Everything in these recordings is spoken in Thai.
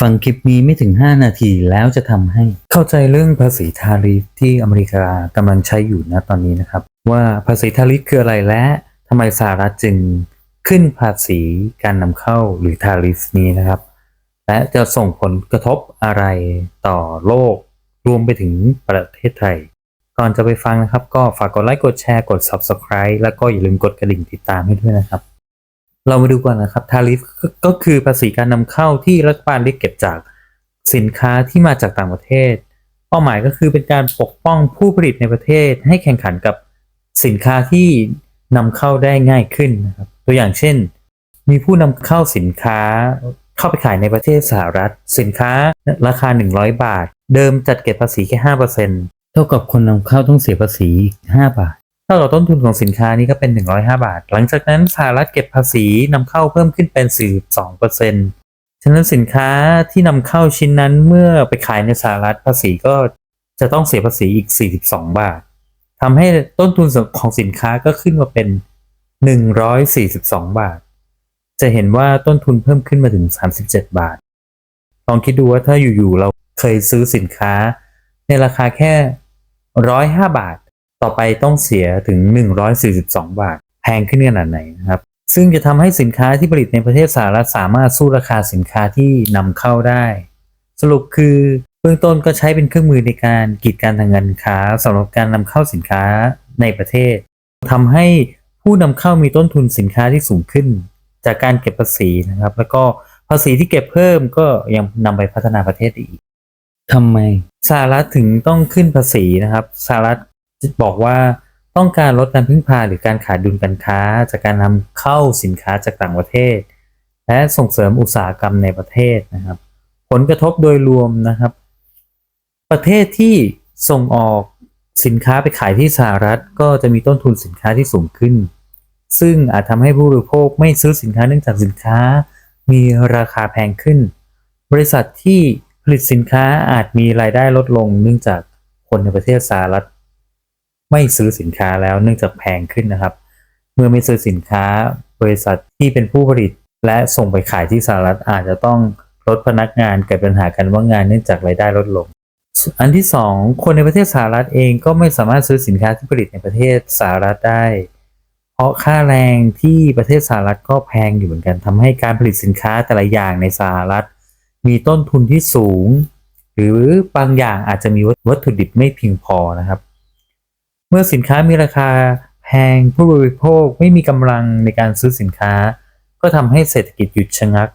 ฟังคลิปนี้ไม่ถึง 5 นาทีแล้วจะทำให้เข้าใจเรื่องภาษีทาริฟที่อเมริกากำลังใช้อยู่นะตอนนี้นะครับ ว่าภาษีทาริฟคืออะไรและทำไมสหรัฐจึงขึ้นภาษีการนำเข้าหรือทาริฟนี้นะครับ และจะส่งผลกระทบอะไรต่อโลกรวมไปถึงประเทศไทย ก่อนจะไปฟังนะครับ ก็ฝากกดไลค์กดแชร์กด Subscribe แล้วก็อย่าลืมกดกระดิ่งติดตามให้ด้วยนะครับ เรามาดูก่อนนะครับทาริฟก็คือภาษีการนำเข้าที่รัฐบาลได้เก็บจากสินค้าที่มาจากต่างประเทศ เป้าหมายก็คือเป็นการปกป้องผู้ผลิตในประเทศ ให้แข่งขันกับสินค้าที่นำเข้าได้ง่ายขึ้นนะครับตัวอย่างเช่น มีผู้นำเข้าสินค้าเข้าไปขายในประเทศสหรัฐ สินค้าราคา 100 บาท เดิมจัดเก็บภาษีแค่ 5%เท่ากับคนนำเข้าต้องเสียภาษี 5 บาท เท่ากับต้นทุนของสินค้านี้ก็เป็น 105 บาท หลังจากนั้นสหรัฐเก็บภาษีนำเข้าเพิ่มขึ้นเป็น 42%ฉะนั้นสินค้าที่นำเข้าชิ้นนั้นเมื่อไปขายในสหรัฐภาษีก็จะต้องเสียภาษีอีก 42 บาททำให้ต้นทุนของสินค้าก็ขึ้นมาเป็น 142 บาท จะเห็นว่าต้นทุนเพิ่มขึ้นมาถึง 37 บาท ลองคิดดูว่าถ้าอยู่ๆเราเคยซื้อสินค้า ในราคาแค่ 105 บาท ต่อไปต้องเสียถึง 142 บาท แพงขึ้นขนาดไหนนะครับ ซึ่งจะทำให้สินค้าที่ผลิตในประเทศสหรัฐสามารถสู้ราคาสินค้าที่นำเข้าได้ สรุปคือเบื้องต้นก็ใช้เป็นเครื่องมือในการกีดกันทางการค้าสำหรับการนำเข้าสินค้าในประเทศทำให้ผู้นำเข้ามีต้นทุนสินค้าที่สูงขึ้น จากการเก็บภาษีนะครับ แล้วก็ภาษีที่เก็บเพิ่มก็ยังนำไปพัฒนาประเทศอีกทำไมสหรัฐถึงต้องขึ้นภาษีนะครับสหรัฐ บอกว่าต้องการลดการพึ่งพาหรือการขาดดุลการค้า จากการนำเข้าสินค้าจากต่างประเทศ และส่งเสริมอุตสาหกรรมในประเทศนะครับ ผลกระทบโดยรวมนะครับ ประเทศที่ส่งออกสินค้าไปขายที่สหรัฐ ก็จะมีต้นทุนสินค้าที่สูงขึ้น ซึ่งอาจทำให้ผู้บริโภคไม่ซื้อสินค้าเนื่องจากสินค้า มีราคาแพงขึ้น บริษัทที่ผลิตสินค้าอาจมีรายได้ลดลง เนื่องจากคนในประเทศสหรัฐ ไม่ซื้อสินค้าแล้วเนื่องจากแพงขึ้นนะครับ เมื่อไม่ซื้อสินค้า บริษัทที่เป็นผู้ผลิต และส่งไปขายที่สหรัฐอาจจะต้องลดพนักงานเกิดปัญหาการว่างงานเนื่องจากรายได้ลดลง อันที่สองคนในประเทศสหรัฐเองก็ไม่สามารถซื้อสินค้าที่ผลิตในประเทศสหรัฐได้ เพราะค่าแรงที่ประเทศสหรัฐก็แพงอยู่เหมือนกันทำให้การผลิตสินค้าแต่ละอย่างในสหรัฐ มีต้นทุนที่สูง หรือบางอย่างอาจจะมีวัตถุดิบไม่เพียงพอนะครับ เมื่อสินค้ามีราคาแพงผู้บริโภคไม่มีกำลังในการซื้อสินค้า ก็ทำให้เศรษฐกิจหยุดชะงัก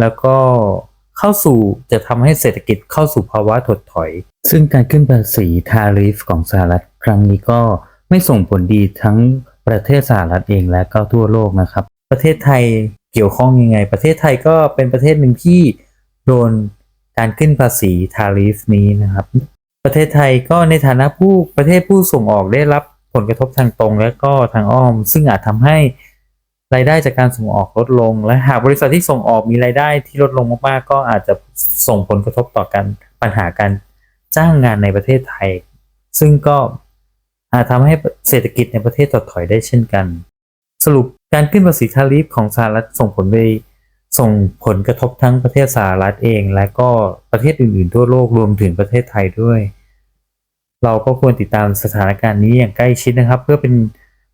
แล้วก็เข้าสู่จะทำให้เศรษฐกิจเข้าสู่ภาวะถดถอย ซึ่งการขึ้นภาษีทาริฟของสหรัฐครั้งนี้ก็ไม่ส่งผลดีทั้งประเทศสหรัฐเองและก็ทั่วโลกนะครับ ประเทศไทยเกี่ยวข้องยังไง ประเทศไทยก็เป็นประเทศหนึ่งที่โดนการขึ้นภาษีทาริฟนี้นะครับ ประเทศไทยก็ในฐานะผู้ประเทศผู้ส่งออกได้รับผลกระทบทางตรงและก็ทางอ้อม ซึ่งอาจทำให้รายได้จากการส่งออกลดลง และหากบริษัทที่ส่งออกมีรายได้ที่ลดลงมากๆ ก็อาจจะส่งผลกระทบต่อการปัญหาการจ้างงานในประเทศไทย ซึ่งก็อาจทำให้เศรษฐกิจในประเทศถดถอยได้เช่นกัน สรุปการขึ้นภาษีทาริฟของสหรัฐส่งผลไป ส่งผลกระทบทั้งประเทศสหรัฐเอง และก็ประเทศอื่นๆทั่วโลกรวมถึงประเทศไทยด้วย เราก็ควรติดตามสถานการณ์นี้อย่างใกล้ชิดนะครับ เพื่อเป็น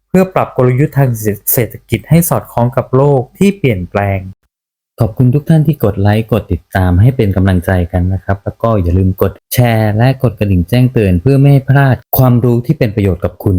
เพื่อปรับกลยุทธ์ทางเศรษฐกิจให้สอดคล้องกับโลกที่เปลี่ยนแปลง ขอบคุณทุกท่านที่กดไลค์กดติดตามให้เป็นกำลังใจกันนะครับ แล้วก็อย่าลืมกดแชร์ และกดกระดิ่งแจ้งเตือนเพื่อไม่ให้พลาดความรู้ที่เป็นประโยชน์กับคุณ